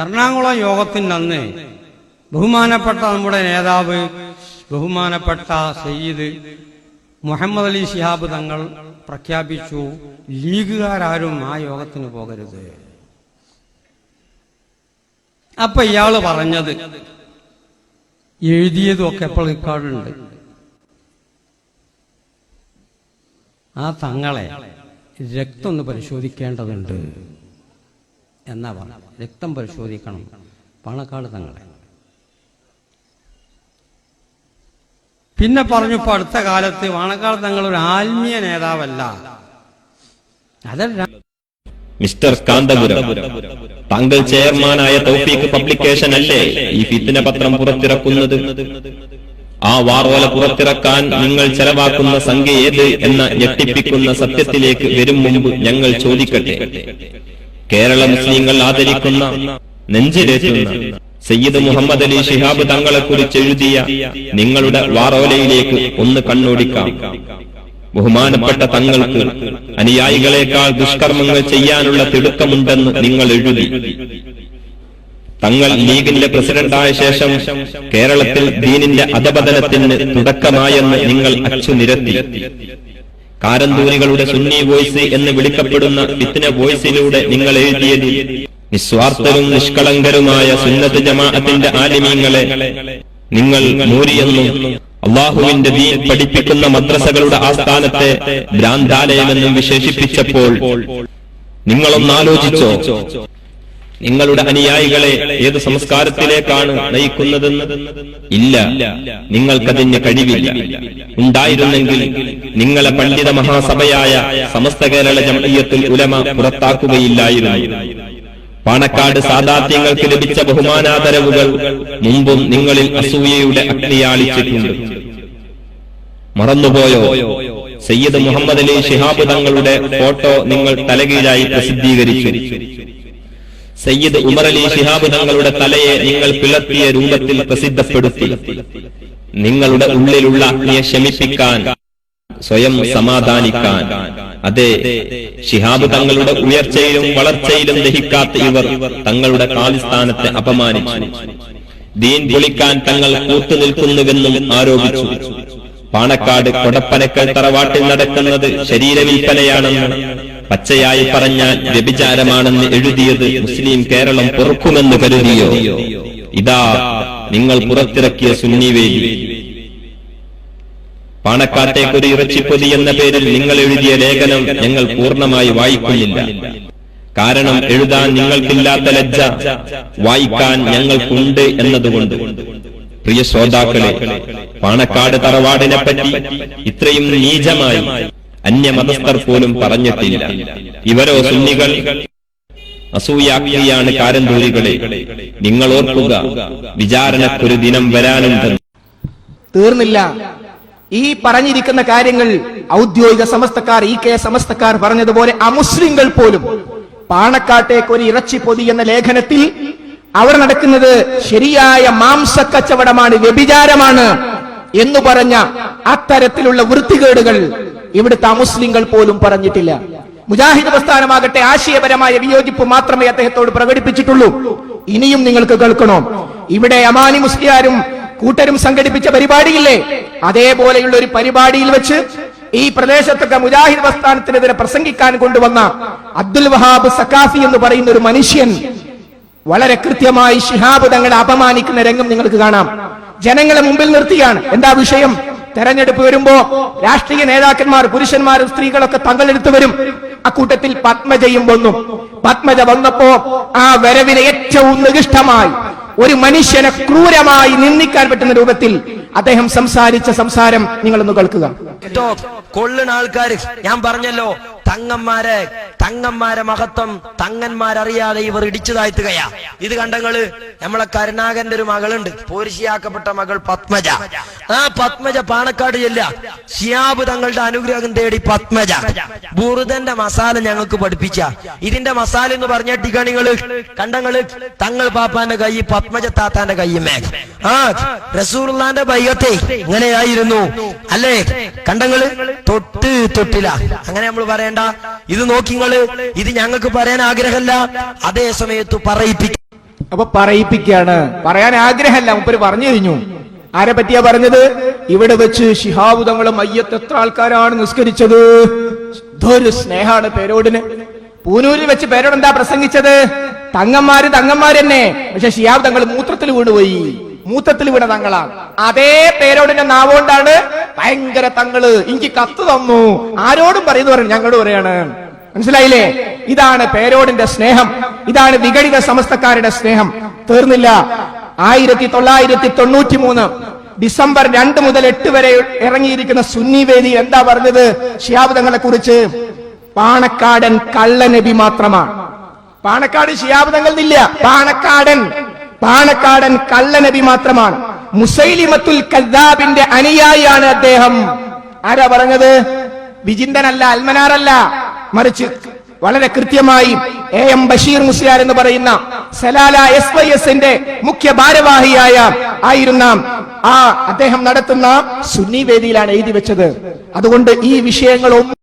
എറണാകുളം യോഗത്തിന് അന്ന് ബഹുമാനപ്പെട്ട നമ്മുടെ നേതാവ് ബഹുമാനപ്പെട്ട സയ്യിദ് മുഹമ്മദ് അലി ശിഹാബ് തങ്ങൾ പ്രഖ്യാപിച്ചു ലീഗുകാരും ആ യോഗത്തിന് പോകരുത്. അപ്പൊ ഇയാൾ പറഞ്ഞത് എഴുതിയതും ഒക്കെ ഇപ്പോൾ റെക്കോർഡുണ്ട്. ആ തങ്ങളെ രക്തം ഒന്ന് പരിശോധിക്കേണ്ടതുണ്ട്. എന്നാ പറഞ്ഞു രക്തം പരിശോധിക്കണം. പാണക്കാട് തങ്ങളെ. പിന്നെ പറഞ്ഞു ഇപ്പൊ അടുത്ത കാലത്ത് വാണക്കാട് തങ്ങൾ ഒരു ആത്മീയ നേതാവല്ല. അതല്ല. മിസ്റ്റർ കാന്തപുരം താങ്കൾ ചെയർമാനായ തൗഫീഖ് പബ്ലിക്കേഷൻ അല്ലേ ഈ ഫിത്തിന പത്രം പുറത്തിറക്കുന്നത്? ആ വാർവല പുറത്തിറക്കാൻ നിങ്ങൾ ചെലവാക്കുന്ന സംഖ്യ ഏത് എന്ന ഞെട്ടിപ്പിക്കുന്ന സത്യത്തിലേക്ക് വരും മുമ്പ് ഞങ്ങൾ ചോദിക്കട്ടെ. കേരള മുസ്ലിങ്ങൾ ആദരിക്കുന്ന നെഞ്ചിലേറ്റുന്ന സയ്യിദ് മുഹമ്മദ് അലി ഷിഹാബ് തങ്ങളെ കുറിച്ച് എഴുതിയ നിങ്ങളുടെ വാറോലയിലേക്ക് ഒന്ന് കണ്ണോടിക്കാം. ബഹുമാനപ്പെട്ട തങ്ങൾക്ക് അനുയായികളെക്കാൾ ദുഷ്കർമ്മങ്ങൾ ചെയ്യാനുള്ള തിടുക്കമുണ്ടെന്ന് നിങ്ങൾ എഴുതി. തങ്ങൾ ലീഗിന്റെ പ്രസിഡന്റായ ശേഷം കേരളത്തിൽ ദീനിന്റെ അധപതനത്തിന് തുടക്കമായെന്ന് നിങ്ങൾ അച്ചുനിരത്തി. കാരന്തൂരികളുടെ സുന്നി വോയിസ് എന്ന് വിളിക്കപ്പെടുന്ന ഇത്തിന വോയിസിലൂടെ നിങ്ങൾ എഴുതിയതിൽ നിസ്വാർത്ഥരും നിഷ്കളങ്കരുമായ സുന്നത്ത് ജമാഅത്തിന്റെ ആലിമീങ്ങളെ നിങ്ങൾ മൂരിയെന്നും അള്ളാഹുവിന്റെ ദീൻ പഠിപ്പിക്കുന്ന മദ്രസകളുടെ ആസ്ഥാനത്തെ ഭ്രാന്താലയമെന്നും വിശേഷിപ്പിച്ചപ്പോൾ നിങ്ങളൊന്നാലോചിച്ചോ നിങ്ങളുടെ അനുയായികളെ ഏത് സംസ്കാരത്തിലേക്കാണ് നയിക്കുന്നതെന്ന്? ഇല്ല. നിങ്ങൾക്കതിന് കഴിവില്ല. ഉണ്ടായിരുന്നെങ്കിൽ നിങ്ങളെ പണ്ഡിത മഹാസഭയായ സമസ്ത കേരള ജമീയത്തിൽ ഉലമ പുറത്താക്കുകയില്ലായിരുന്നു. പാണക്കാട് സാദാത്യങ്ങൾക്ക് ലഭിച്ച ബഹുമാനാദരവുകൾ മുമ്പും നിങ്ങളിൽ അസൂയയുടെ അഗ്നിയാളിച്ചിട്ടുണ്ട് മറന്നുപോയോ? സയ്യിദ് മുഹമ്മദ് അലി ശിഹാബ് തങ്ങളുടെ ഫോട്ടോ നിങ്ങൾ തലകീഴായി പ്രസിദ്ധീകരിച്ചു. സയ്യിദ് ഉമർ അലി ശിഹാബ് തങ്ങളുടെ തലയെ നിങ്ങൾ പിളർത്തിയ രൂപത്തിൽ പ്രസിദ്ധപ്പെടുത്തി. നിങ്ങളുടെ ഉള്ളിലുള്ള അഗ്നിയെ ശമിപ്പിക്കാൻ സ്വയം സമാധാനിക്കാൻ. അതെ ഷിഹാബ് തങ്ങളുടെ ഉയർച്ചയിലും വളർച്ചയിലും ദഹിക്കാത്ത ഇവർ തങ്ങളുടെ കാലിസ്ഥാനത്തെ അപമാനിച്ചു. ദീൻ പൊളിക്കാൻ തങ്ങൾ കൂത്തു നിൽക്കുന്നുവെന്നും ആരോപിച്ചു. പാണക്കാട് കൊടപ്പനക്കൽ തറവാട്ടിൽ നടക്കുന്നത് ശരീരവിൽപ്പനയാണെന്ന് പച്ചയായി പറഞ്ഞാൽ വ്യഭിചാരമാണെന്ന് എഴുതിയത് മുസ്ലിം കേരളം പൊറുക്കുമെന്ന് കരുതിയോ? ഇതാ നിങ്ങൾ പുറത്തിറക്കിയ സുന്നിവേലി പാണക്കാട്ടേക്കൊരു ഇറച്ചിപ്പൊതി എന്ന പേരിൽ നിങ്ങൾ എഴുതിയ ലേഖനം ഞങ്ങൾ പൂർണമായി വായിക്കുന്നില്ല. കാരണം എഴുതാൻ നിങ്ങൾക്കില്ലാത്ത ലജ്ജ വായിക്കാൻ ഞങ്ങൾക്കുണ്ട് എന്നതുകൊണ്ട്. പ്രിയ ശ്രോതാക്കളെ പാണക്കാട് തറവാടിനെ പറ്റി ഇത്രയും നീചമായി അന്യമതസ്ഥർ പോലും പറഞ്ഞിട്ടില്ല. ഇവരോ സുന്നികൾ അസൂയാക്കിയാണ് കാരന്തൂരികളെ. നിങ്ങൾ ഓർക്കുക വിചാരണക്കൊരു ദിനം വരാനുണ്ടെന്ന് തീർന്നില്ല. ഈ പറഞ്ഞിരിക്കുന്ന കാര്യങ്ങൾ ഔദ്യോഗിക സമസ്തക്കാർ ഈ കെ സമസ്തക്കാർ പറഞ്ഞതുപോലെ അമുസ്ലിങ്ങൾ പോലും പാണക്കാട്ടേക്ക് ഒരു ഇറച്ചി പൊതി എന്ന ലേഖനത്തിൽ അവർ നടക്കുന്നത് ശരിയായ മാംസക്കച്ചവടമാണ് വ്യഭിചാരമാണ് എന്ന് പറഞ്ഞ അത്തരത്തിലുള്ള വൃത്തികേടുകൾ ഇവിടുത്തെ അമുസ്ലിങ്ങൾ പോലും പറഞ്ഞിട്ടില്ല. മുജാഹിദ് പ്രസ്ഥാനമാകട്ടെ ആശയപരമായ വിയോജിപ്പ് മാത്രമേ അദ്ദേഹത്തോട് പ്രകടിപ്പിച്ചിട്ടുള്ളൂ. ഇനിയും നിങ്ങൾക്ക് കേൾക്കണോ. ഇവിടെ അമാനി മുസ്ലിയാരും കൂട്ടരും സംഘടിപ്പിച്ച പരിപാടിയില്ലേ? അതേപോലെയുള്ള ഒരു പരിപാടിയിൽ വെച്ച് ഈ പ്രദേശത്തൊക്കെ മുജാഹിദ് പ്രസ്ഥാനത്തിനെതിരെ പ്രസംഗിക്കാൻ കൊണ്ടുവന്ന അബ്ദുൽ വഹാബ് സക്കാഫി എന്ന് പറയുന്ന ഒരു മനുഷ്യൻ വളരെ കൃത്യമായി ശിഹാബ് തങ്ങളെ അപമാനിക്കുന്ന രംഗം നിങ്ങൾക്ക് കാണാം. ജനങ്ങളെ മുമ്പിൽ നിർത്തിയാണ്. എന്താ വിഷയം? തെരഞ്ഞെടുപ്പ് വരുമ്പോ രാഷ്ട്രീയ നേതാക്കന്മാർ പുരുഷന്മാരും സ്ത്രീകളൊക്കെ തങ്ങളെടുത്ത് വരും. അക്കൂട്ടത്തിൽ പത്മജയും വന്നു. പത്മജ വന്നപ്പോ ആ വരവിനെ ഏറ്റവും നികിഷ്ടമായി ഒരു മനുഷ്യനെ ക്രൂരമായി നിന്ദിക്കാൻ പറ്റുന്ന രൂപത്തിൽ അദ്ദേഹം സംസാരിച്ച സംസാരം നിങ്ങളൊന്ന് കേൾക്കുക. കൊള്ളുന്ന ആൾക്കാര് ഞാൻ പറഞ്ഞല്ലോ തങ്ങന്മാരെ തങ്ങന്മാരെ മഹത്വം തങ്ങന്മാരറിയാതെ ഇവർ ഇടിച്ചു താഴ്ത്തുകയാ ഇത് കണ്ടങ്ങൾ നമ്മളെ കരുണാകരന്റെ ഒരു മകളുണ്ട്. പോരിശിയാക്കപ്പെട്ട മകൾ പത്മജ. ആ പത്മജ പാണക്കാട് ജില്ല. ഷിയാബ് തങ്ങളുടെ അനുഗ്രഹം തേടി പത്മജ. ബുറുദന്റെ മസാല ഞങ്ങൾക്ക് പഠിപ്പിച്ച. ഇതിന്റെ മസാല എന്ന് പറഞ്ഞ ടിക്കണികൾ കണ്ടങ്ങൾ തങ്ങൾ പാപ്പാന്റെ കൈ പത്മജ താത്താന്റെ കൈമേ ആ റസൂർലാന്റെ ബൈകത്തെ ഇങ്ങനെയായിരുന്നു. അല്ലേ? കണ്ടങ്ങൾ തൊട്ട് തൊട്ടില. അങ്ങനെ നമ്മൾ പറയണ്ട. ഇത് നോക്കിങ്ങൾ ഇത് ഞങ്ങൾക്ക് പറയാൻ ആഗ്രഹമല്ല. അതേ സമയത്ത് പറയിപ്പിക്ക അപ്പൊ പറയിപ്പിക്കാണ്. പറയാൻ ആഗ്രഹമല്ല. മുപ്പര് പറഞ്ഞു കഴിഞ്ഞു. ആരെ പറ്റിയാ പറഞ്ഞത്? ഇവിടെ വെച്ച് ശിഹാബുദങ്ങളും അയ്യത്ത് എത്ര ആൾക്കാരാണ് നിസ്കരിച്ചത്? സ്നേഹാണ് പേരോടിന്. പൂനൂരിൽ വെച്ച് പേരോട് എന്താ പ്രസംഗിച്ചത്? തങ്ങന്മാര് തങ്ങന്മാര് തന്നെ പക്ഷെ ഷിയാബ് തങ്ങൾ മൂത്രത്തിൽ വീണുപോയി. മൂത്രത്തിൽ വീണ തങ്ങളാണ്. അതേ പേരോടിന്റെ നാവോണ്ടാണ് ഭയങ്കര തങ്ങൾ. എനിക്ക് കത്ത് തന്നു. ആരോടും പറയുന്നു പറഞ്ഞു ഞങ്ങളോട് പറയാണ്. മനസ്സിലായില്ലേ? ഇതാണ് പേരോടിന്റെ സ്നേഹം. ഇതാണ് വിഘടിത സമസ്തക്കാരുടെ സ്നേഹം. തീർന്നില്ല. ആയിരത്തി തൊള്ളായിരത്തി തൊണ്ണൂറ്റി മൂന്ന് ഡിസംബർ രണ്ട് മുതൽ എട്ട് വരെ ഇറങ്ങിയിരിക്കുന്ന സുന്നി വേദി എന്താ പറഞ്ഞത്? ഷിയാബുദങ്ങളെ കുറിച്ച് പാണക്കാടൻ കള്ളനബി മാത്രമാണ്. പാണക്കാട് ഷിയാബുദങ്ങൾ ഇല്ല. പാണക്കാടൻ. പാണക്കാടൻ കള്ളനബി മാത്രമാണ്. മുസൈലിമത്തുൽ കദ്ദാബിന്റെ അനുയായിയാണ് അദ്ദേഹം. ആരാ പറഞ്ഞത്? വിചിന്തനല്ല അൽമനാറല്ല. മറിച്ച് വളരെ കൃത്യമായി എ എം ബഷീർ മുസ്ലിയാർ എന്ന് പറയുന്ന സലാല എസ് വൈ എസിന്റെ മുഖ്യ ഭാരവാഹിയായ ആയിരുന്ന ആ അദ്ദേഹം നടത്തുന്ന സുന്നി വേദിയിലാണ് എഴുതി വെച്ചത്. അതുകൊണ്ട് ഈ വിഷയങ്ങളൊന്നും